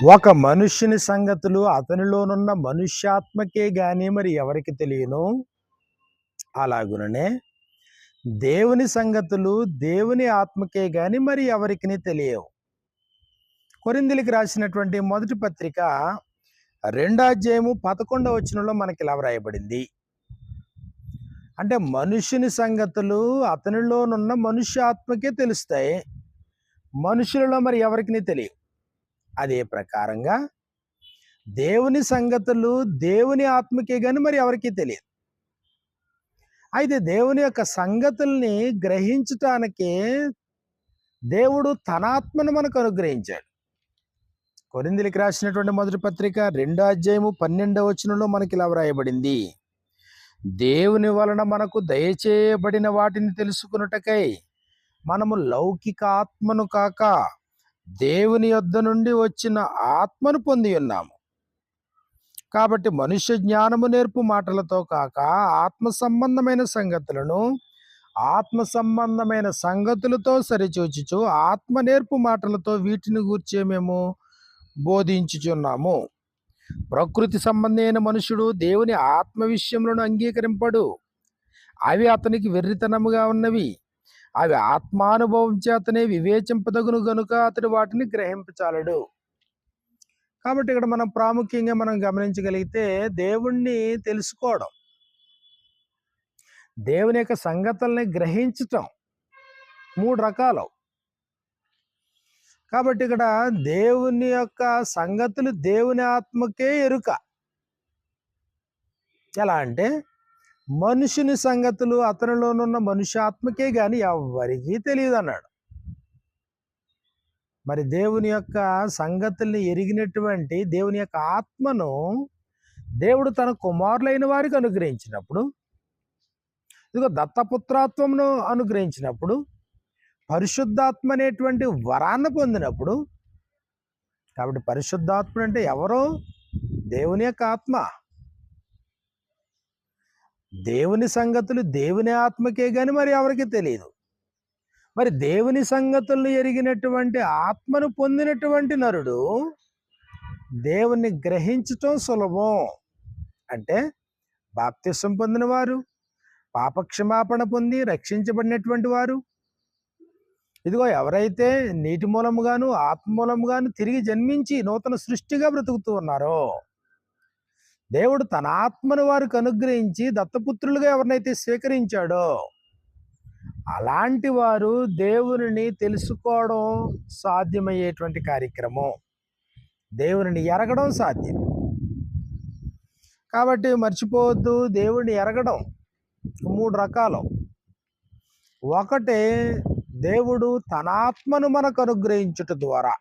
ఒక మనుష్యుని సంగతులు అతనిలోనున్న మనుష్యాత్మకే గాని మరి ఎవరికి తెలియను? అలాగుననే దేవుని సంగతులు దేవుని ఆత్మకే గాని మరి ఎవరికి తెలియవు. కొరిందులకి రాసినటువంటి మొదటి పత్రిక రెండో అధ్యాయము పదకొండవ వచనంలో మనకి ఇలా వ్రాయబడింది. అంటే మనుషుని సంగతులు అతనిలోనున్న మనుష్యాత్మకే తెలుస్తాయి. మనుషులలో మరి ఎవరికి తెలియవు? అదే ప్రకారంగా దేవుని సంగతులు దేవుని ఆత్మకే కానీ మరి ఎవరికి తెలియదు. అయితే దేవుని యొక్క సంగతుల్ని గ్రహించటానికి దేవుడు తన ఆత్మను మనకు అనుగ్రహించాడు. కొరిందిలికి రాసినటువంటి మొదటి పత్రిక రెండో అధ్యాయము పన్నెండవ వచనంలో మనకి ఇలా వ్రాయబడింది. దేవుని వలన మనకు దయచేయబడిన వాటిని తెలుసుకున్నటకై మనము లౌకిక ఆత్మను కాక దేవుని యొద్ద నుండి వచ్చిన ఆత్మను పొంది ఉన్నాము. కాబట్టి మనుష్య జ్ఞానము నేర్పు మాటలతో కాక ఆత్మ సంబంధమైన సంగతులను ఆత్మ సంబంధమైన సంగతులతో సరిచూచుచు ఆత్మ నేర్పు మాటలతో వీటిని గూర్చే మేము బోధించుచున్నాము. ప్రకృతి సంబంధమైన మనుషుడు దేవుని ఆత్మ విషయములను అంగీకరింపడు. అవి అతనికి వెర్రితనముగా ఉన్నవి. అవి ఆత్మానుభవం చేతనే వివేచింపదగును గనుక అతడు వాటిని గ్రహింపచాలడు. కాబట్టి ఇక్కడ మనం ప్రాముఖ్యంగా మనం గమనించగలిగితే దేవుణ్ణి తెలుసుకోవడం. దేవుని యొక్క సంగతుల్ని గ్రహించటం మూడు రకాలు. కాబట్టి ఇక్కడ దేవుని యొక్క సంగతులు దేవుని ఆత్మకే ఎరుక. ఎలా అంటే మనుషుని సంగతులు అతనిలోనున్న మనుష్యాత్మకే కానీ ఎవరికీ తెలియదు అన్నాడు మరి దేవుని యొక్క సంగతుల్ని ఎరిగినటువంటి దేవుని యొక్క ఆత్మను దేవుడు తన కుమారులైన వారికి అనుగ్రహించినప్పుడు ఇదిగో దత్తపుత్రాత్వమును అనుగ్రహించినప్పుడు పరిశుద్ధాత్మ అనేటువంటి వరాన్ని పొందినప్పుడు కాబట్టి పరిశుద్ధాత్మ అంటే ఎవరో? దేవుని యొక్క ఆత్మ. దేవుని సంగతులు దేవుని ఆత్మకే కానీ మరి ఎవరికి తెలియదు మరి దేవుని సంగతులను ఎరిగినటువంటి ఆత్మను పొందినటువంటి నరుడు దేవుని గ్రహించటం సులభం. అంటే బాప్తిసం పొందిన వారు పాపక్షమాపణ పొంది రక్షించబడినటువంటి వారు. ఇదిగో ఎవరైతే నీటి మూలముగాను ఆత్మ మూలముగాను తిరిగి జన్మించి నూతన సృష్టిగా బ్రతుకుతూ ఉన్నారో దేవుడు తన ఆత్మను వారికి అనుగ్రహించి దత్తపుత్రులుగా ఎవరినైతే స్వీకరించాడో అలాంటి వారు దేవుని తెలుసుకోవడం సాధ్యమయ్యేటువంటి కార్యక్రమం. దేవుని ఎరగడం సాధ్యం. కాబట్టి మర్చిపోవద్దు దేవుడిని ఎరగడం మూడు రకాలు. ఒకటి దేవుడు తన ఆత్మను మనకు అనుగ్రహించుట ద్వారా.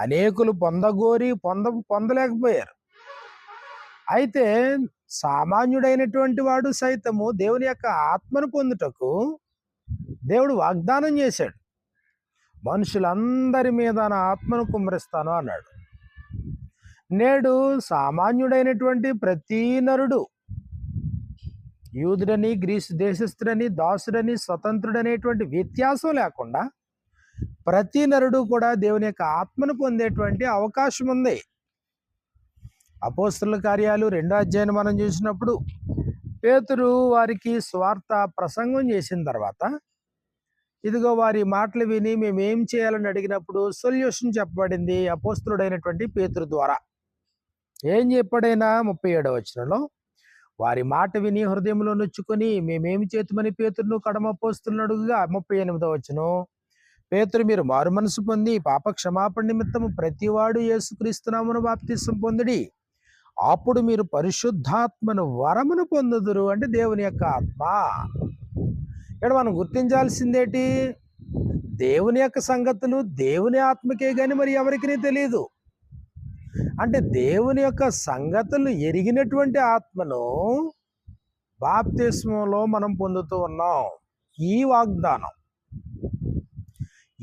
అనేకులు పొందగోరి పొంద పొందలేకపోయారు. అయితే సామాన్యుడైనటువంటి వాడు సైతము దేవుని యొక్క ఆత్మను పొందుటకు దేవుడు వాగ్దానం చేశాడు. మనుషులందరి మీద నా ఆత్మను కుమ్మరిస్తాను అన్నాడు. నేడు సామాన్యుడైనటువంటి ప్రతి నరుడు యూదుడని గ్రీసు దేశస్థుడని దాసుడని స్వతంత్రుడనేటువంటి వ్యత్యాసం లేకుండా ప్రతి నరుడు కూడా దేవుని యొక్క ఆత్మను పొందేటువంటి అవకాశం ఉంది. అపోస్తుల కార్యాలు రెండో అధ్యాయం మనం చూసినప్పుడు పేతురు వారికి స్వార్థ ప్రసంగం చేసిన తర్వాత ఇదిగో వారి మాటలు విని మేము ఏం చేయాలని అడిగినప్పుడు సొల్యూషన్ చెప్పబడింది అపోస్తుడైనటువంటి పేతురు ద్వారా. ఏం చెప్పాడైనా ముప్పై ఏడవ వచనంలో వారి మాట విని హృదయంలో నొచ్చుకొని మేమేమి చేతుమని పేతురును కడమపోస్తున్నడుగా ముప్పై ఎనిమిదవ వచనం పేతురు మీరు మారు మనసు పొంది పాప క్షమాపణ నిమిత్తము ప్రతివాడు యేసుక్రీస్తునామను బాప్తిసం పొందిడి. అప్పుడు మీరు పరిశుద్ధాత్మను వరమును పొందుదురు అంటే దేవుని యొక్క ఆత్మ. ఇక్కడ మనం గుర్తించాల్సిందేటి? దేవుని యొక్క సంగతులు దేవుని ఆత్మకే కానీ మరి ఎవరికి తెలియదు అంటే దేవుని యొక్క సంగతులు ఎరిగినటువంటి ఆత్మను బాప్తిస్మంలో మనం పొందుతూ ఉన్నాం. ఈ వాగ్దానం.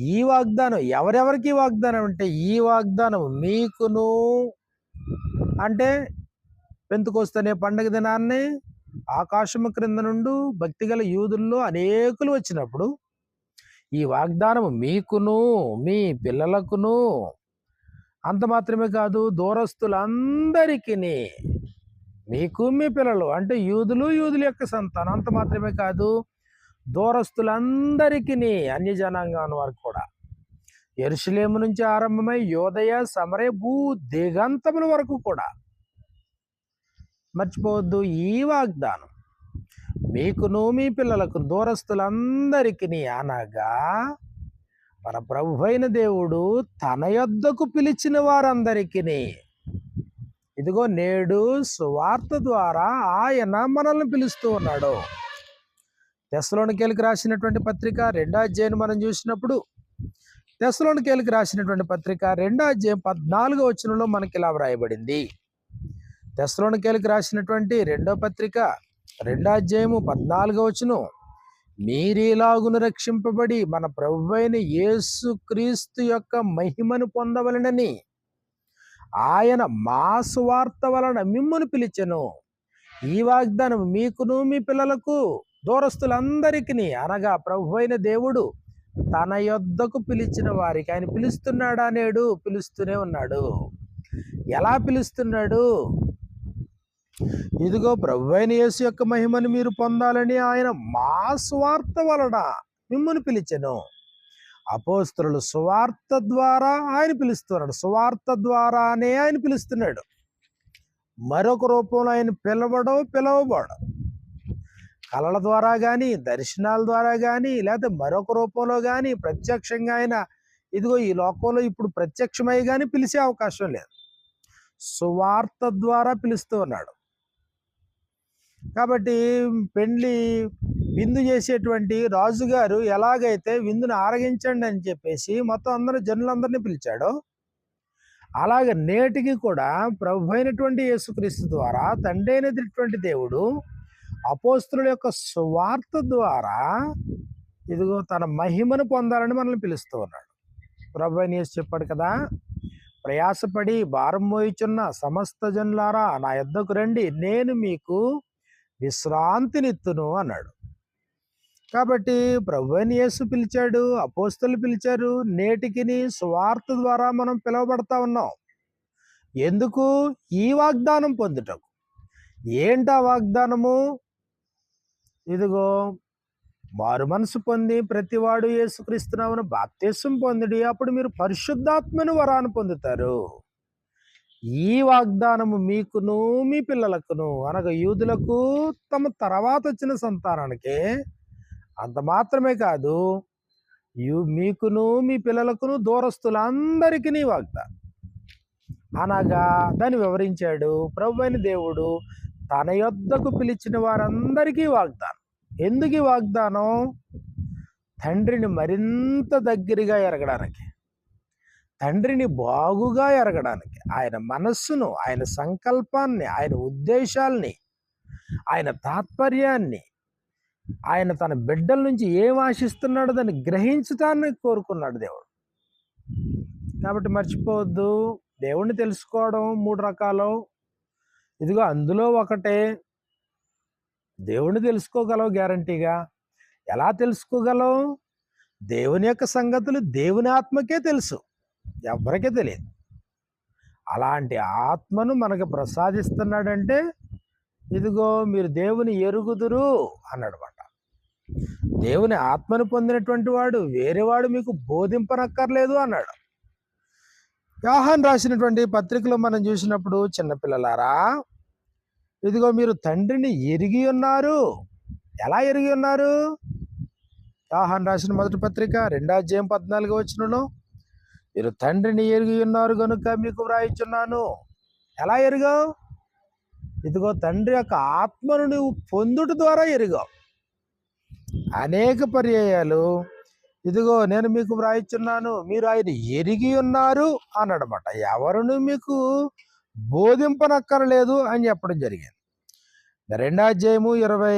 ఈ వాగ్దానం ఎవరెవరికి వాగ్దానం అంటే ఈ వాగ్దానం మీకును. అంటే పెంతుకొస్తనే పండగ దినాన్ని ఆకాశము క్రింద నుండి భక్తిగల యూదుల్లో అనేకులు వచ్చినప్పుడు ఈ వాగ్దానం మీకును మీ పిల్లలకును. అంత మాత్రమే కాదు దూరస్తులందరికీ మీకు మీ పిల్లలు అంటే యూదులు యూదుల యొక్క సంతానం అంత మాత్రమే కాదు దూరస్తులందరికీ అన్యజనాంగం వారికి కూడా. ఎరుసలేము నుంచి ఆరంభమై యోదయ సమరే భూ దిగంతముల వరకు కూడా. మర్చిపోవద్దు ఈ వాగ్దానం. మీకును మీ పిల్లలకు దూరస్తులందరికీ అనగా మన ప్రభు అయిన దేవుడు తన యొద్దకు పిలిచిన వారందరికీ ఇదిగో నేడు సువార్త ద్వారా ఆయన మనల్ని పిలుస్తూ ఉన్నాడు. తెసలోనికేలికి రాసినటువంటి పత్రిక రెండో అధ్యాయం మనం చూసినప్పుడు తెసలోనికేలికి రాసినటువంటి పత్రిక రెండో అధ్యాయం పద్నాలుగో వచనంలో మనకి ఇలా వ్రాయబడింది. తెసలోనికేలికి రాసినటువంటి రెండో పత్రిక రెండో అధ్యాయము పద్నాలుగో వచనం మీరేలాగును రక్షింపబడి మన ప్రభువైన యేసు క్రీస్తు యొక్క మహిమను పొందవలనని ఆయన మా సువార్త వలన మిమ్మును పిలిచెను. ఈ వాగ్దానం మీకును మీ పిల్లలకు దూరస్తులందరికీ అనగా ప్రభు అయిన దేవుడు తన యొద్దకు పిలిచిన వారికి ఆయన పిలుస్తున్నాడా నేడు? పిలుస్తూనే ఉన్నాడు. ఎలా పిలుస్తున్నాడు? ఇదిగో ప్రభు అయిన యేసు యొక్క మహిమను మీరు పొందాలని ఆయన మా స్వార్థ వలన మిమ్మల్ని పిలిచెను. అపోస్తులు సువార్త ద్వారా ఆయన పిలుస్తున్నాడు. సువార్త ద్వారానే ఆయన పిలుస్తున్నాడు. మరొక రూపంలో ఆయన పిలవడం పిలవబడం కళల ద్వారా కానీ దర్శనాల ద్వారా కానీ లేకపోతే మరొక రూపంలో కానీ ప్రత్యక్షంగా ఆయన ఇదిగో ఈ లోకంలో ఇప్పుడు ప్రత్యక్షమై కానీ పిలిచే అవకాశం లేదు. సువార్త ద్వారా పిలుస్తూ ఉన్నాడు. కాబట్టి పెండ్లి విందు చేసేటువంటి రాజుగారు ఎలాగైతే విందును ఆరగించండి అని చెప్పేసి మొత్తం అందరూ జనులందరినీ పిలిచాడు. అలాగే నేటికి కూడా ప్రభు అయినటువంటి యేసుక్రీస్తు ద్వారా తండ్రి అయినటువంటి దేవుడు అపోస్తుల యొక్క స్వార్థ ద్వారా ఇదిగో తన మహిమను పొందాలని మనల్ని పిలుస్తూ ఉన్నాడు. ప్రభు అయిన చెప్పాడు కదా ప్రయాసపడి భారం మోయిచున్న సమస్త జనులారా నా యొద్దకు రండి నేను మీకు విశ్రాంతినిత్తును అన్నాడు. కాబట్టి ప్రభు యేసు పిలిచాడు అపోస్తులు పిలిచారు నేటికిని స్వార్థ ద్వారా మనం పిలువబడతా ఉన్నాం. ఎందుకు? ఈ వాగ్దానం పొందుటకు. ఏంటా వాగ్దానము? ఇదిగో మారు మనసు పొంది ప్రతివాడు యేసుక్రీస్తునామను బాప్తీసం పొందిడి అప్పుడు మీరు పరిశుద్ధాత్మను వరాన్ని పొందుతారు. ఈ వాగ్దానము మీకును మీ పిల్లలకును అనగా యూదులకు తమ తర్వాత వచ్చిన సంతానానికి అంత మాత్రమే కాదు యూ మీకును మీ పిల్లలకును దూరస్తులందరికీ వాగ్దానం. అనగా దాన్ని వివరించాడు ప్రభు అయిన దేవుడు తన యొద్దకు పిలిచిన వారందరికీ వాగ్దానం. ఎందుకు వాగ్దానం? తండ్రిని మరింత దగ్గరగా ఎరగడానికి. తండ్రిని బాగుగా ఎరగడానికి. ఆయన మనస్సును ఆయన సంకల్పాన్ని ఆయన ఉద్దేశాల్ని ఆయన తాత్పర్యాన్ని ఆయన తన బిడ్డల నుంచి ఏం ఆశిస్తున్నాడో దాన్ని గ్రహించటాన్ని కోరుకున్నాడు దేవుడు. కాబట్టి మర్చిపోవద్దు. దేవుణ్ణి తెలుసుకోవడం మూడు రకాలు. ఇదిగో అందులో ఒకటే. దేవుణ్ణి తెలుసుకోగలవు గ్యారంటీగా. ఎలా తెలుసుకోగలవు? దేవుని యొక్క సంగతులు దేవుని ఆత్మకే తెలుసు. ఎవరికే తెలియదు. అలాంటి ఆత్మను మనకు ప్రసాదిస్తున్నాడంటే ఇదిగో మీరు దేవుని ఎరుగుదురు అన్నాడనమాట దేవుని ఆత్మను పొందినటువంటి వాడు వేరేవాడు మీకు బోధింపనక్కర్లేదు అన్నాడు. వ్యాహాన్ రాసినటువంటి పత్రికలో మనం చూసినప్పుడు చిన్నపిల్లలారా ఇదిగో మీరు తండ్రిని ఎరిగి ఉన్నారు. ఎలా ఎరిగి ఉన్నారు? యోహాన్ రాసిన మొదటి పత్రిక రెండో అధ్యాయం పద్నాలుగు వచ్చినను మీరు తండ్రిని ఎరిగి ఉన్నారు కనుక మీకు వ్రాయిచున్నాను. ఎలా ఎరిగావు? ఇదిగో తండ్రి యొక్క ఆత్మను నువ్వు పొందుట ద్వారా ఎరిగావు. అనేక పర్యాయాలు ఇదిగో నేను మీకు వ్రాయిచున్నాను మీరు ఆయన ఎరిగి ఉన్నారు అన్నమాట ఎవరును మీకు బోధింపనక్కర్లేదు అని చెప్పడం జరిగింది. రెండో అధ్యాయము ఇరవై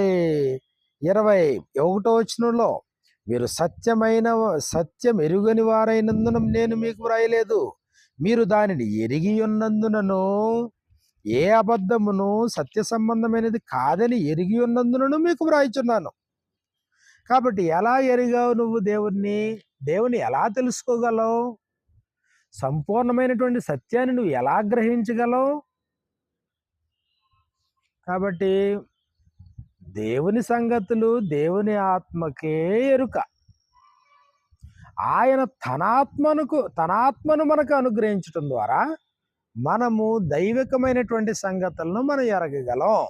ఇరవై ఒకటో వచ్చినలో మీరు సత్యమైన సత్యం ఎరుగని వారైనందున నేను మీకు వ్రాయలేదు. మీరు దానిని ఎరిగి ఉన్నందునను ఏ అబద్ధమును సత్య సంబంధమైనది కాదని ఎరిగి ఉన్నందునను మీకు వ్రాయిచున్నాను. కాబట్టి ఎలా ఎరిగావు నువ్వు దేవుణ్ణి? దేవుని ఎలా తెలుసుకోగలవు? సంపూర్ణమైనటువంటి సత్యాన్ని నువ్వు ఎలా గ్రహించగలవు? కాబట్టి దేవుని సంగతులు దేవుని ఆత్మకే ఎరుక. ఆయన తనాత్మనుకు తనాత్మను మనకు అనుగ్రహించటం ద్వారా మనము దైవికమైనటువంటి సంగతులను మనం ఎరగగలం.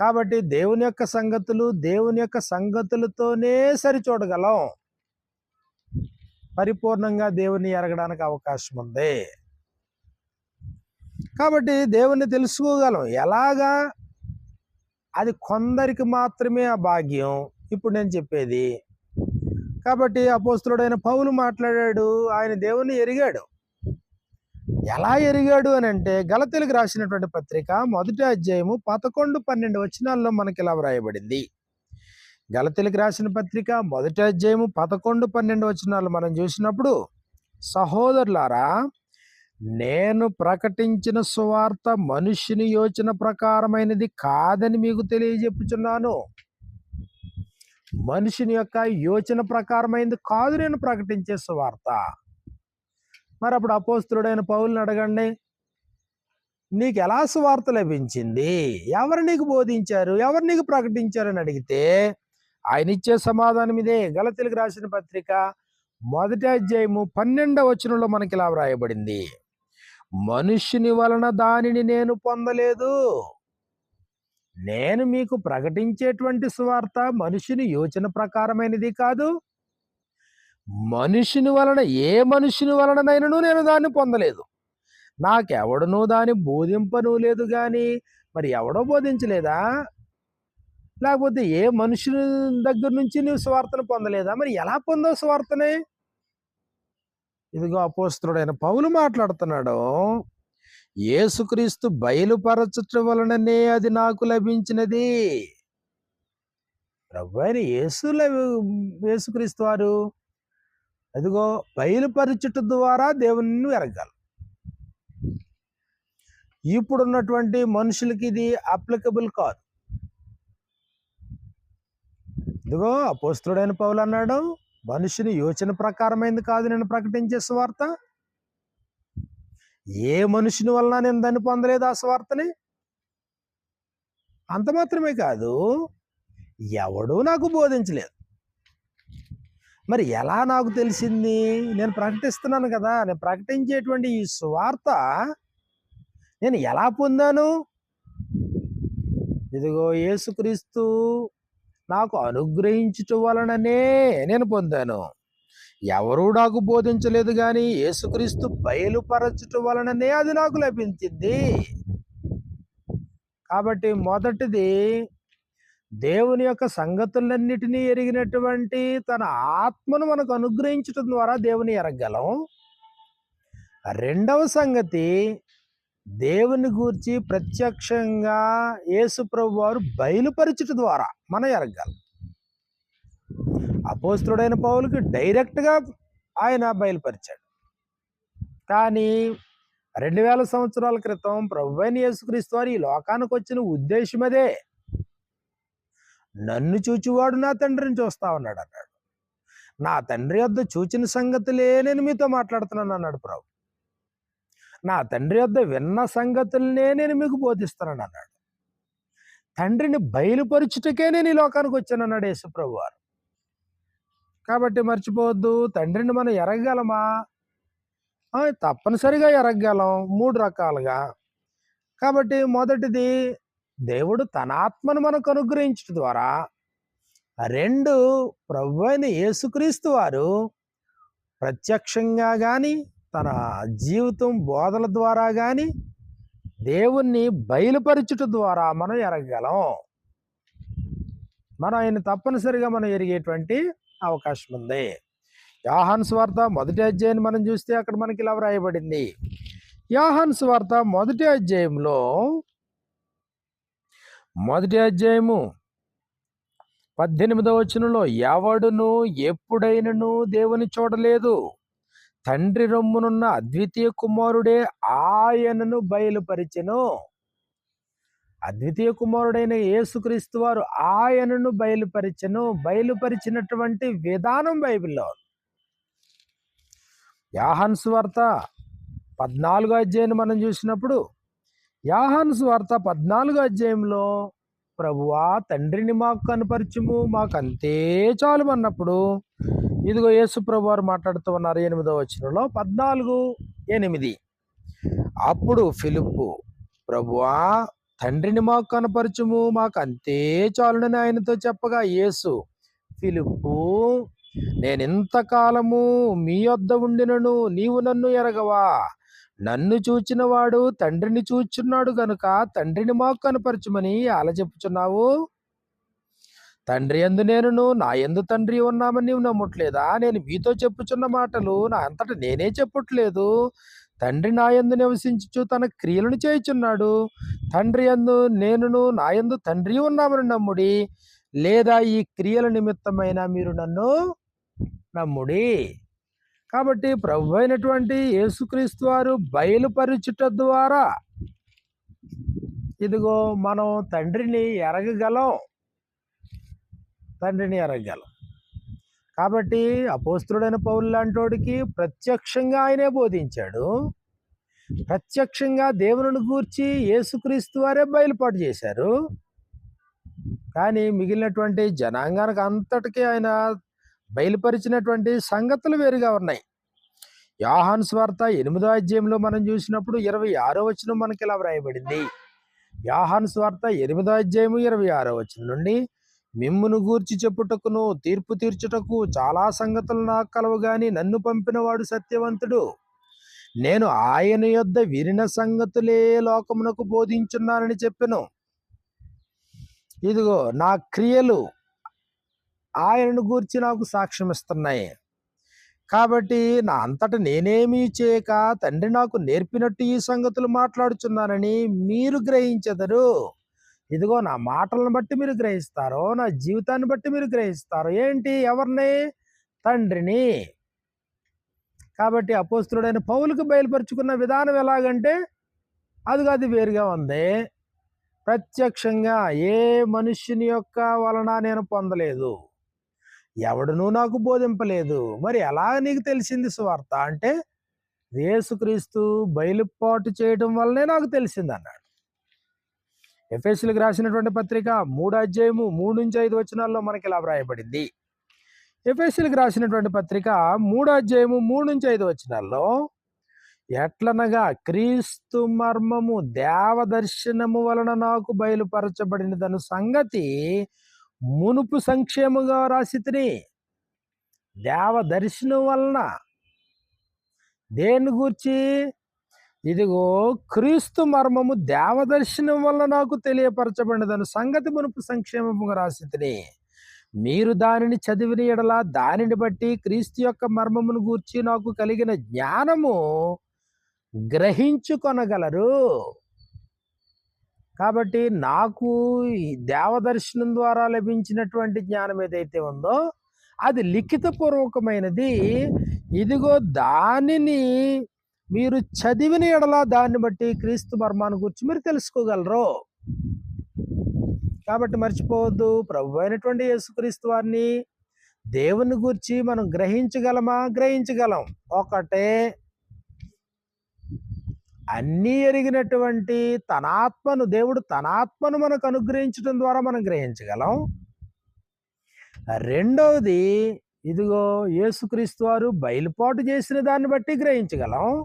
కాబట్టి దేవుని యొక్క సంగతులు దేవుని యొక్క సంగతులతోనే సరిచూడగలం. పరిపూర్ణంగా దేవుని ఎరగడానికి అవకాశం ఉంది కాబట్టి దేవుణ్ణి తెలుసుకోగలం. ఎలాగా? అది కొందరికి మాత్రమే ఆ భాగ్యం. ఇప్పుడు నేను చెప్పేది కాబట్టి అపోస్తుడైన పౌలు మాట్లాడాడు ఆయన దేవుణ్ణి ఎరిగాడు. ఎలా ఎరిగాడు అని అంటే గలతెలుగు రాసినటువంటి పత్రిక మొదటి అధ్యాయము పదకొండు పన్నెండు వచనాల్లో మనకి ఇలా వ్రాయబడింది. గలతెలుగు రాసిన పత్రిక మొదటి అధ్యాయము పదకొండు పన్నెండు వచనాలు మనం చూసినప్పుడు సహోదరులారా నేను ప్రకటించిన సువార్త మనుష్యుని యోచన ప్రకారమైనది కాదని మీకు తెలియజెప్పుచున్నాను. మనుషుని యొక్క యోచన ప్రకారమైనది కాదు నేను ప్రకటించే సువార్త. మరి అప్పుడు అపోస్తుడైన పౌల్ని అడగండి నీకు ఎలా సువార్త లభించింది? ఎవరు నీకు బోధించారు? ఎవరు నీకు ప్రకటించారు అని అడిగితే ఆయన ఇచ్చే సమాధానం ఇదే. గలతెలుగు రాసిన పత్రిక మొదటి అధ్యాయము పన్నెండవ వచనంలో మనకి ఇలా వ్రాయబడింది. మనుష్యుని వలన దానిని నేను పొందలేదు. నేను మీకు ప్రకటించేటువంటి సువార్త మనుషుని యోచన ప్రకారమైనది కాదు. మనుషుని వలన ఏ మనుషుని వలననైనను నేను దాన్ని పొందలేదు. నాకెవడనూ దాన్ని బోధింపను లేదు కానీ మరి ఎవడో బోధించలేదా? లేకపోతే ఏ మనుషుని దగ్గర నుంచి నువ్వు స్వార్థను పొందలేదా? మరి ఎలా పొందావు స్వార్థనే ఇదిగో అపోస్తుడైన పౌలు మాట్లాడుతున్నాడు. ఏసుక్రీస్తు బయలుపరచటం వలననే అది నాకు లభించినది. ప్రభు యేసు యేసుక్రీస్తు వారు అదిగో బయలుపరచుట ద్వారా దేవుని ఎరగాలి. ఇప్పుడున్నటువంటి మనుషులకి ఇది అప్లికబుల్ కాదు. ఇదిగో అపోస్తుడైన పౌలు అన్నాడు మనుషుని యోచన ప్రకారమైంది కాదు నేను ప్రకటించే స్వార్థ ఏ మనుషుని వలన నేను దాన్ని పొందలేదు ఆ స్వార్థని అంత మాత్రమే కాదు ఎవడూ నాకు బోధించలేదు. మరి ఎలా నాకు తెలిసింది? నేను ప్రకటిస్తున్నాను కదా నేను ప్రకటించేటువంటి ఈ స్వార్థ నేను ఎలా పొందాను? ఇదిగో యేసుక్రీస్తు నాకు అనుగ్రహించుట వలననే నేను పొందాను. ఎవరూ నాకు బోధించలేదు కానీ యేసుక్రీస్తు బయలుపరచుట వలననే అది నాకు లభించింది. కాబట్టి మొదటిది దేవుని యొక్క సంగతులన్నిటినీ ఎరిగినటువంటి తన ఆత్మను మనకు అనుగ్రహించటం ద్వారా దేవుని ఎరగలం. రెండవ సంగతి దేవుని గూర్చి ప్రత్యక్షంగా యేసుప్రభు వారు బయలుపరచుట ద్వారా మనం ఎరగాలి. అపోస్తుడైన పౌలుకి డైరెక్ట్గా ఆయన బయలుపరిచాడు. కానీ రెండు వేల సంవత్సరాల క్రితం ప్రభు అయిన యేసుక్రీస్తు వారు ఈ లోకానికి వచ్చిన ఉద్దేశం అదే. నన్ను చూచివాడు నా తండ్రిని చూస్తా ఉన్నాడు అన్నాడు. నా తండ్రి వద్ద చూచిన సంగతులే నేను మీతో మాట్లాడుతున్నాను అన్నాడు ప్రభు. నా తండ్రి వద్ద విన్న సంగతులనే నేను మీకు బోధిస్తున్నాను అన్నాడు. తండ్రిని బయలుపరుచుటకే నేను ఈ లోకానికి వచ్చాను అన్నాడు యేసుప్రభు వారు కాబట్టి మర్చిపోవద్దు తండ్రిని మనం ఎరగగలమా? తప్పనిసరిగా ఎరగగలం మూడు రకాలుగా. కాబట్టి మొదటిది దేవుడు తన ఆత్మను మనకు అనుగ్రహించడం ద్వారా రెండు ప్రభు అయిన యేసుక్రీస్తు వారు ప్రత్యక్షంగా కానీ తన జీవితం బోధల ద్వారా కానీ దేవుణ్ణి బయలుపరచుట ద్వారా మనం ఎరగగలం మనం ఆయన తప్పనిసరిగా మనం ఎరిగేటువంటి అవకాశం ఉంది యాహాన్ స్వార్త మొదటి అధ్యాయాన్ని మనం చూస్తే అక్కడ మనకి ఇలా వ్రాయబడింది. యాహాన్ స్వార్త మొదటి అధ్యాయంలో మొదటి అధ్యాయము పద్దెనిమిదవ వచనంలో ఎవడును ఎప్పుడైనను దేవుని చూడలేదు. తండ్రి రొమ్మునున్న అద్వితీయ కుమారుడే ఆయనను బయలుపరిచెను. అద్వితీయ కుమారుడైన యేసుక్రీస్తు వారు ఆయనను బయలుపరిచెను. బయలుపరిచినటువంటి విధానం బైబిల్లో. యాహన్స్ వార్త పద్నాలుగో అధ్యాయం మనం చూసినప్పుడు యాహన్స్ వార్త పద్నాలుగో అధ్యాయంలో ప్రభువా తండ్రిని మాకు కనపరచుము మాకు అంతే చాలు అన్నప్పుడు ఇదిగో యేసుప్రభు వారు మాట్లాడుతూ ఉన్నారు ఎనిమిదో వచనంలో పద్నాలుగు ఎనిమిది. అప్పుడు ఫిలిప్పు ప్రభువా తండ్రిని మాకు కనపరచుము మాకు అంతే చాలునని ఆయనతో చెప్పగా యేసు ఫిలిప్పు నేను ఇంతకాలము మీ వద్ద ఉండినను నీవు నన్ను ఎరగవా? నన్ను చూచిన వాడు తండ్రిని చూచున్నాడు గనుక తండ్రిని మాకు కనపరచుమని అలా చెప్పుచున్నావు తండ్రి ఎందు నేనును నా ఎందు తండ్రి ఉన్నామని నీవు నమ్మట్లేదా? నేను మీతో చెప్పుచున్న మాటలు నా అంతట నేనే చెప్పట్లేదు. తండ్రి నా ఎందు నివసించుచు తన క్రియలను చేయుచున్నాడు. తండ్రి యందు నేనును నా యందు తండ్రి ఉన్నామని నమ్ముడి. లేదా ఈ క్రియల నిమిత్తమైన మీరు నన్ను నమ్ముడి. కాబట్టి ప్రభు అయినటువంటి యేసుక్రీస్తు వారు బయలుపరచుట ద్వారా ఇదిగో మనం తండ్రిని ఎరగగలం. తండ్రిని ఎరగగలం కాబట్టి అపోస్తుడైన పౌరులు లాంటోడికి ప్రత్యక్షంగా ఆయనే బోధించాడు. ప్రత్యక్షంగా దేవుని గూర్చి యేసుక్రీస్తు వారే బయలుపాటు చేశారు. కానీ మిగిలినటువంటి జనాంగానికి అంతటికీ ఆయన బయలుపరిచినటువంటి సంగతులు వేరుగా ఉన్నాయి. యాహాన్ స్వార్త ఎనిమిదో అధ్యాయంలో మనం చూసినప్పుడు ఇరవై ఆరో వచనం మనకి ఇలా వ్రాయబడింది. యాహాన్ స్వార్త ఎనిమిదో అధ్యాయము ఇరవై ఆరో వచనం నుండి మిమ్మును గూర్చి చెప్పుటకును తీర్పు తీర్చుటకు చాలా సంగతులు నాకు కలవగాని నన్ను పంపినవాడు సత్యవంతుడు. నేను ఆయన యొద్ద విరిన సంగతులే లోకమునకు బోధించున్నానని చెప్పెను. ఇదిగో నా క్రియలు ఆయనను గూర్చి నాకు సాక్ష్యం ఇస్తున్నాయి కాబట్టి నా అంతట నేనేమీ చేయక తండ్రి నాకు నేర్పినట్టు ఈ సంగతులు మాట్లాడుచున్నానని మీరు గ్రహించెదరు. ఇదిగో నా మాటలను బట్టి మీరు గ్రహిస్తారు నా జీవితాన్ని బట్టి మీరు గ్రహిస్తారు. ఏంటి? ఎవరిని? తండ్రిని. కాబట్టి అపోస్తుడైన పౌలకు బయలుపరుచుకున్న విధానం ఎలాగంటే అది అది వేరుగా ఉంది. ప్రత్యక్షంగా ఏ మనుష్యుని యొక్క వలన నేను పొందలేదు. ఎవడునూ నాకు బోధింపలేదు. మరి ఎలా నీకు తెలిసింది సువార్త? అంటే యేసుక్రీస్తు బయలుపాటు చేయడం వల్లనే నాకు తెలిసింది అన్నాడు ఎఫ్ఎస్సీలకు రాసినటువంటి పత్రిక మూడు అధ్యాయము మూడు నుంచి ఐదు వచనాల్లో మనకి ఇలా వ్రాయబడింది. ఎఫ్ఎస్సీలకు రాసినటువంటి పత్రిక మూడు అధ్యాయము మూడు నుంచి ఐదు వచనాల్లో ఎట్లనగా క్రీస్తు మర్మము దేవదర్శనము వలన నాకు బయలుపరచబడిన దాని సంగతి మునుపు సంక్షేమంగా రాసి దేవ దర్శనం వలన దేని గూర్చి? ఇదిగో క్రీస్తు మర్మము దేవదర్శనం వల్ల నాకు తెలియపరచబడినదను సంగతి మునుపు సంక్షేమముగా రాసి మీరు దానిని చదివిన ఎడలా దానిని బట్టి క్రీస్తు యొక్క మర్మమును గూర్చి నాకు కలిగిన జ్ఞానము గ్రహించుకొనగలరు. కాబట్టి నాకు ఈ దేవదర్శనం ద్వారా లభించినటువంటి జ్ఞానం ఏదైతే ఉందో అది లిఖితపూర్వకమైనది. ఇదిగో దానిని మీరు చదివిన ఎడల దాన్ని బట్టి క్రీస్తు మర్మాన్ని గురించి మీరు తెలుసుకోగలరు. కాబట్టి మర్చిపోవద్దు. ప్రభు అయినటువంటి యేసుక్రీస్తు వారిని దేవుని గురించి మనం గ్రహించగలమా? గ్రహించగలం. ఒకటే అన్నీ ఎరిగినటువంటి తన ఆత్మను దేవుడు తన ఆత్మను మనకు అనుగ్రహించడం ద్వారా మనం గ్రహించగలం. రెండవది ఇదిగో యేసుక్రీస్తు వారు బయలుపాటు చేసిన దాన్ని బట్టి గ్రహించగలం.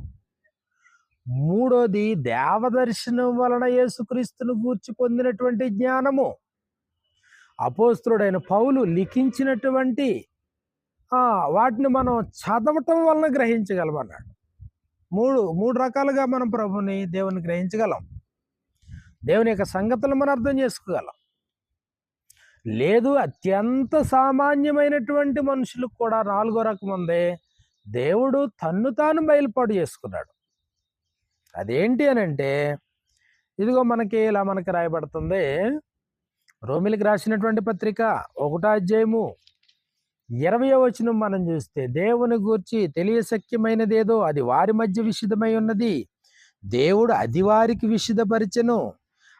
మూడోది దేవదర్శనం వలన యేసుక్రీస్తును గూర్చి పొందినటువంటి జ్ఞానము. అపోస్తుడైన పౌలు లిఖించినటువంటి వాటిని మనం చదవటం వలన గ్రహించగలం అన్నాడు మూడు మూడు రకాలుగా మనం ప్రభుని దేవుని గ్రహించగలం. దేవుని యొక్క సంగతులు మనం అర్థం చేసుకోగలం. లేదు అత్యంత సామాన్యమైనటువంటి మనుషులకు కూడా నాలుగో రకం ఉంది. దేవుడు తన్ను తాను బయలుపాటు చేసుకున్నాడు. అదేంటి అని అంటే ఇదిగో మనకి ఇలా మనకి రాయబడుతుంది. రోమిలికి రాసినటువంటి పత్రిక ఒకటో అధ్యాయము ఇరవై వచనం మనం చూస్తే దేవుని గూర్చి తెలియశక్యమైనదేదో అది వారి మధ్య విషిదమై ఉన్నది. దేవుడు అది వారికి విషిదపరిచెను.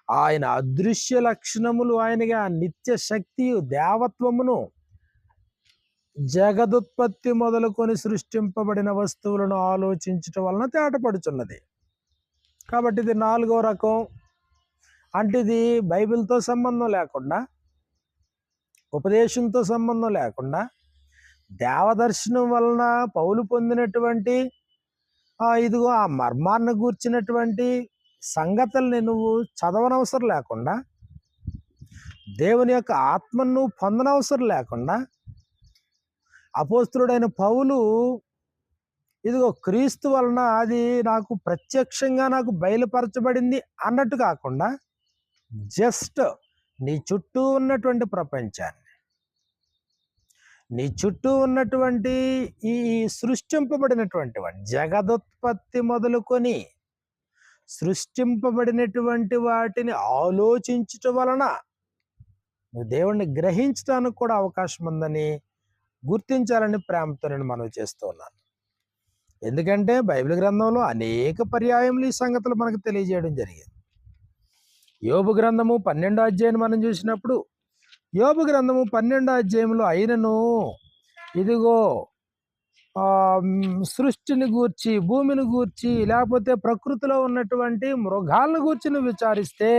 ఆయన అదృశ్య లక్షణములు ఆయనగా నిత్య శక్తి దేవత్వమును జగదుత్పత్తి మొదలుకొని సృష్టింపబడిన వస్తువులను ఆలోచించటం వలన తేటపడుచున్నది. కాబట్టి ఇది నాలుగో రకం. అంటే ఇది బైబిల్తో సంబంధం లేకుండా ఉపదేశంతో సంబంధం లేకుండా దేవదర్శనం వలన పౌలు పొందినటువంటి ఇదిగో ఆ మర్మాన్ని గూర్చినటువంటి సంగతుల్ని నువ్వు చదవనవసరం లేకుండా దేవుని యొక్క ఆత్మను నువ్వు పొందనవసరం లేకుండా అపోస్తుడైన పౌలు ఇదిగో క్రీస్తు వలన అది నాకు ప్రత్యక్షంగా నాకు బయలుపరచబడింది అన్నట్టు కాకుండా జస్ట్ నీ చుట్టూ ఉన్నటువంటి ప్రపంచాన్ని నీ చుట్టూ ఉన్నటువంటి ఈ సృష్టింపబడినటువంటి వాటి జగదుత్పత్తి మొదలుకొని సృష్టింపబడినటువంటి వాటిని ఆలోచించటం వలన నువ్వు దేవుణ్ణి గ్రహించడానికి కూడా అవకాశం ఉందని గుర్తించాలని ప్రేమతో నేను మనవి చేస్తూ ఉన్నాను. ఎందుకంటే బైబిల్ గ్రంథంలో అనేక పర్యాయములు ఈ సంగతులు మనకు తెలియజేయడం జరిగింది. యోబు గ్రంథము పన్నెండో అధ్యాయం మనం చూసినప్పుడు యోబు గ్రంథము పన్నెండో అధ్యాయంలో అయినను ఇదిగో సృష్టిని గూర్చి భూమిని గూర్చి లేకపోతే ప్రకృతిలో ఉన్నటువంటి మృగాలను గూర్చి నువ్వు విచారిస్తే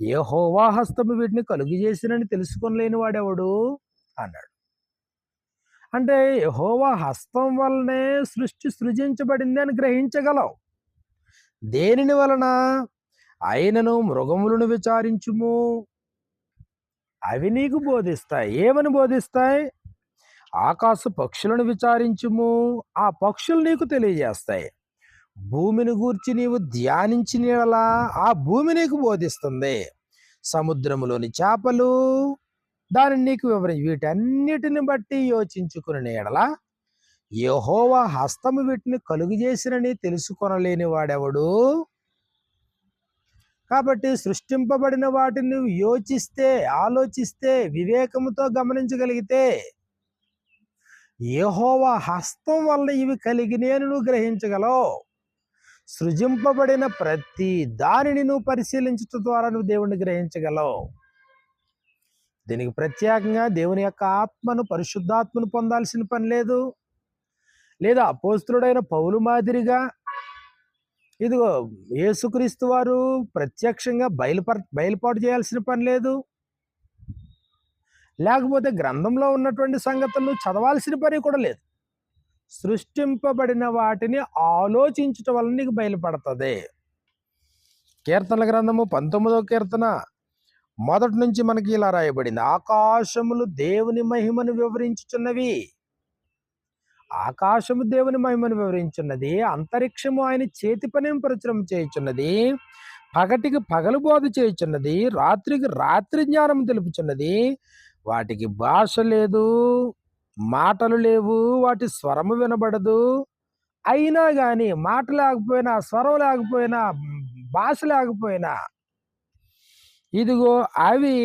ఏ హోవాహస్తము వీటిని కలుగు చేసినని తెలుసుకొనలేని వాడెవడు? అన్నాడు. అంటే యహోవా హస్తం వల్లనే సృష్టి సృజించబడింది అని గ్రహించగలవు. దేనిని వలన? అయినను మృగములను విచారించుము. అవి నీకు బోధిస్తాయి. ఏమని బోధిస్తాయి? ఆకాశ పక్షులను విచారించుము. ఆ పక్షులు నీకు తెలియజేస్తాయి. భూమిని గూర్చి నీవు ధ్యానించిన ఆ భూమి నీకు బోధిస్తుంది. సముద్రములోని చేపలు దానిని నీకు వివరి వీటన్నిటిని బట్టి యోచించుకుని ఎడల యహోవా హస్తము వీటిని కలుగు చేసినని తెలుసుకొనలేని వాడెవడు? కాబట్టి సృష్టింపబడిన వాటిని యోచిస్తే ఆలోచిస్తే వివేకముతో గమనించగలిగితే యహోవా హస్తం వల్ల ఇవి కలిగినేను నువ్వు గ్రహించగలవు. సృజింపబడిన ప్రతి దానిని నువ్వు పరిశీలించడం ద్వారా నువ్వు దేవుణ్ణి గ్రహించగలవు. దీనికి ప్రత్యేకంగా దేవుని యొక్క ఆత్మను పరిశుద్ధాత్మను పొందాల్సిన పని లేదు. లేదా అపోస్తుడైన పౌలు మాదిరిగా ఇదిగో యేసుక్రీస్తు వారు ప్రత్యక్షంగా బయలుపర బయలుపాటు చేయాల్సిన పని లేదు. లేకపోతే గ్రంథంలో ఉన్నటువంటి సంగతులను చదవాల్సిన పని కూడా లేదు. సృష్టింపబడిన వాటిని ఆలోచించటం వల్ల నీకు బయలుపడుతుంది. కీర్తన గ్రంథము పంతొమ్మిదవ కీర్తన మొదటి నుంచి మనకి ఇలా రాయబడింది. ఆకాశములు దేవుని మహిమను వివరించుచున్నవి. ఆకాశము దేవుని మహిమను వివరించున్నది. అంతరిక్షము ఆయన చేతి పనిని పరిచయం చేయుచున్నది. పగటికి పగలు బోధ చేయుచున్నది. రాత్రికి రాత్రి జ్ఞానం తెలుపుచున్నది. వాటికి భాష లేదు మాటలు లేవు వాటి స్వరము వినబడదు. అయినా కానీ మాట లేకపోయినా స్వరం లేకపోయినా భాష లేకపోయినా ఇదిగో అవి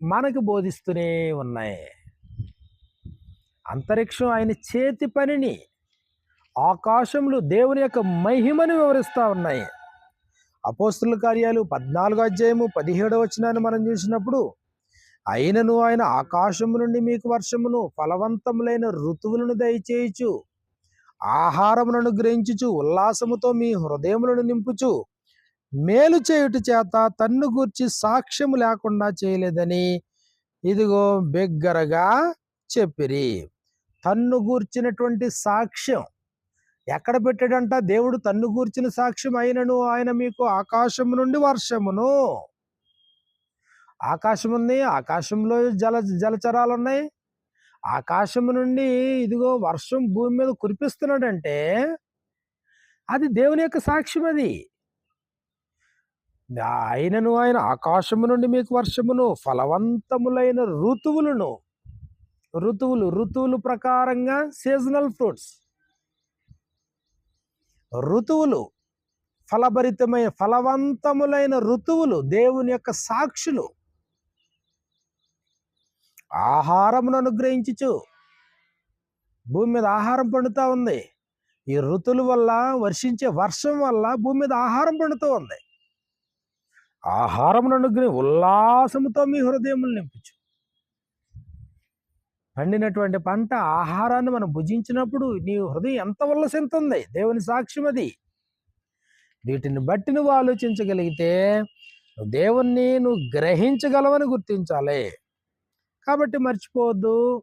మనకు బోధిస్తూనే ఉన్నాయి. అంతరిక్షం ఆయన చేతి పనిని ఆకాశంలో దేవుని యొక్క మహిమను వివరిస్తూ ఉన్నాయి. అపోస్తుల కార్యాలు పద్నాలుగో అధ్యాయము పదిహేడో వచనాన్ని మనం చూసినప్పుడు అయినను ఆయన ఆకాశము నుండి మీకు వర్షమును ఫలవంతములైన ఋతువులను దయచేయచు ఆహారములను గ్రహించుచు ఉల్లాసముతో మీ హృదయములను నింపుచు మేలు చేయుట చేత తన్ను గూర్చి సాక్ష్యము లేకుండా చేయలేదని ఇదిగో బిగ్గరగా చెప్పిరి. తన్ను గూర్చినటువంటి సాక్ష్యం ఎక్కడ పెట్టాడంట? దేవుడు తన్ను గూర్చిన సాక్ష్యం అయినను ఆయన మీకు ఆకాశము నుండి వర్షమును. ఆకాశం ఉంది ఆకాశంలో జల జలచరాలు ఉన్నాయి. ఆకాశము నుండి ఇదిగో వర్షం భూమి మీద కురిపిస్తున్నాడంటే అది దేవుని యొక్క సాక్ష్యం అది. ఆయనను ఆయన ఆకాశము నుండి మీకు వర్షమును ఫలవంతములైన ఋతువులను. ఋతువులు ఋతువులు ప్రకారంగా సీజనల్ ఫ్రూట్స్ ఋతువులు ఫలభరితమైన ఫలవంతములైన ఋతువులు దేవుని యొక్క సాక్షులు. ఆహారమును అనుగ్రహించచ్చు భూమి మీద ఆహారం పండుతూ ఉంది. ఈ ఋతువుల వల్ల వర్షించే వర్షం వల్ల భూమి మీద ఆహారం పండుతూ ఉంది. ఆహారమును అనుగ్రహి ఉల్లాసముతో మీ హృదయములు నింపుచు. పండినటువంటి పంట ఆహారాన్ని మనం భుజించినప్పుడు నీ హృదయం ఎంత ఉల్లసింతుంది? దేవుని సాక్ష్యం అది. వీటిని బట్టి నువ్వు ఆలోచించగలిగితే దేవుణ్ణి నువ్వు గ్రహించగలవని గుర్తించాలి. కాబట్టి మర్చిపోవద్దు.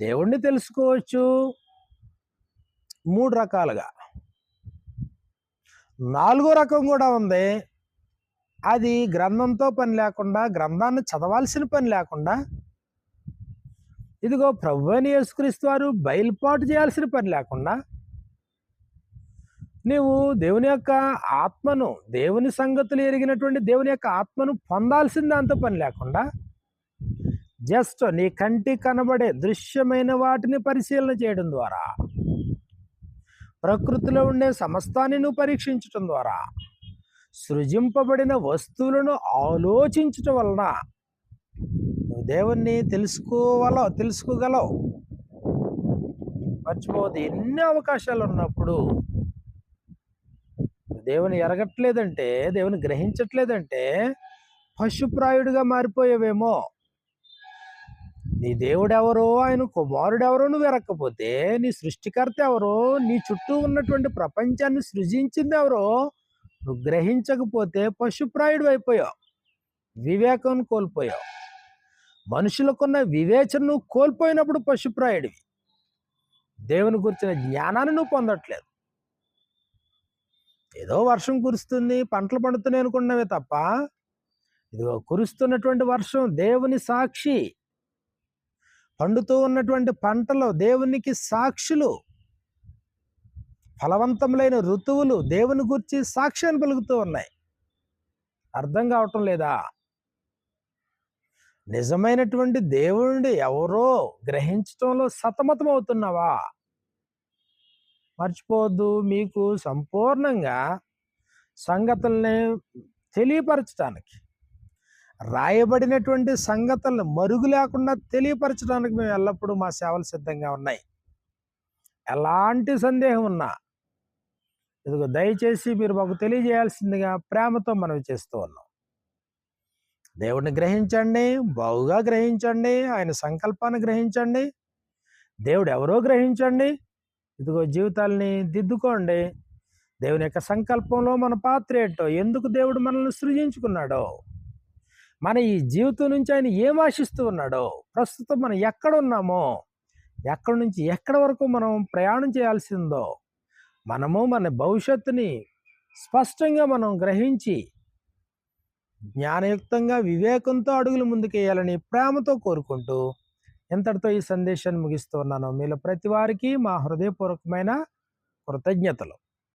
దేవుణ్ణి తెలుసుకోవచ్చు. మూడు రకాలుగా. నాలుగో రకం కూడా ఉంది. అది గ్రంథంతో పని లేకుండా గ్రంథాన్ని చదవాల్సిన పని లేకుండా ఇదిగో ప్రభు అని యేసుక్రీస్తు వారు బయలుపాటు చేయాల్సిన పని లేకుండా నీవు దేవుని యొక్క ఆత్మను దేవుని సంగతులు ఎరిగినటువంటి దేవుని యొక్క ఆత్మను పొందాల్సింది అంత పని లేకుండా జస్ట్ నీ కంటి కనబడే దృశ్యమైన వాటిని పరిశీలన చేయడం ద్వారా ప్రకృతిలో ఉండే సమస్తాన్ని నువ్వు పరీక్షించటం ద్వారా సృజింపబడిన వస్తువులను ఆలోచించటం వలన నువ్వు దేవుణ్ణి తెలుసుకోవాలో తెలుసుకోగలవు. మర్చిపోవద్దు. ఎన్ని అవకాశాలు ఉన్నప్పుడు దేవుని ఎరగట్లేదంటే దేవుని గ్రహించట్లేదంటే పశుప్రాయుడిగా మారిపోయావేమో. నీ దేవుడెవరో ఆయన కుమారుడెవరో నువ్వు ఎరక్కపోతే నీ సృష్టికర్త ఎవరో నీ చుట్టూ ఉన్నటువంటి ప్రపంచాన్ని సృజించింది ఎవరో నువ్వు గ్రహించకపోతే పశుప్రాయుడు అయిపోయావు వివేకం కోల్పోయావు. మనుషులకున్న వివేచన నువ్వు కోల్పోయినప్పుడు పశుప్రాయుడివి. దేవుని గురించిన జ్ఞానాన్ని నువ్వు పొందట్లేదు. ఏదో వర్షం కురుస్తుంది పంటలు పండుతున్నాయి అనుకున్నవే తప్ప ఇదిగో కురుస్తున్నటువంటి వర్షం దేవుని సాక్షి. పండుతూ ఉన్నటువంటి పంటలు దేవునికి సాక్షులు. ఫలవంతములైన ఋతువులు దేవుని గురించి సాక్ష్యాన్ని పలుకుతూ ఉన్నాయి. అర్థం కావటం లేదా? నిజమైనటువంటి దేవుణ్ణి ఎవరో గ్రహించటంలో సతమతం అవుతున్నావా మర్చిపోవద్దు మీకు సంపూర్ణంగా సంగతుల్ని తెలియపరచడానికి రాయబడినటువంటి సంగతులను మరుగు లేకుండా తెలియపరచడానికి మేము ఎల్లప్పుడూ మా సేవలు సిద్ధంగా ఉన్నాయి. ఎలాంటి సందేహం ఉన్నా ఇదిగో దయచేసి మీరు మాకు తెలియజేయాల్సిందిగా ప్రేమతో మనవి చేస్తూ ఉన్నాం. దేవుడిని గ్రహించండి బావుగా గ్రహించండి ఆయన సంకల్పాన్ని గ్రహించండి. దేవుడు ఎవరో గ్రహించండి. ఇదిగో జీవితాల్ని దిద్దుకోండి. దేవుని యొక్క సంకల్పంలో మన పాత్ర ఏంటో ఎందుకు దేవుడు మనల్ని సృజించుకున్నాడో మన ఈ జీవితం నుంచి ఆయన ఏం ఆశిస్తూ ఉన్నాడో ప్రస్తుతం మనం ఎక్కడ ఉన్నామో ఎక్కడి నుంచి ఎక్కడి వరకు మనం ప్రయాణం చేయాల్సిందో మనము మన భవిష్యత్తుని స్పష్టంగా మనం గ్రహించి జ్ఞానయుక్తంగా వివేకంతో అడుగులు ముందుకేయాలని ప్రేమతో కోరుకుంటూ ఇంతటితో ఈ సందేశాన్ని ముగిస్తూ ఉన్నాను. మీలో ప్రతి వారికి మా హృదయపూర్వకమైన కృతజ్ఞతలు.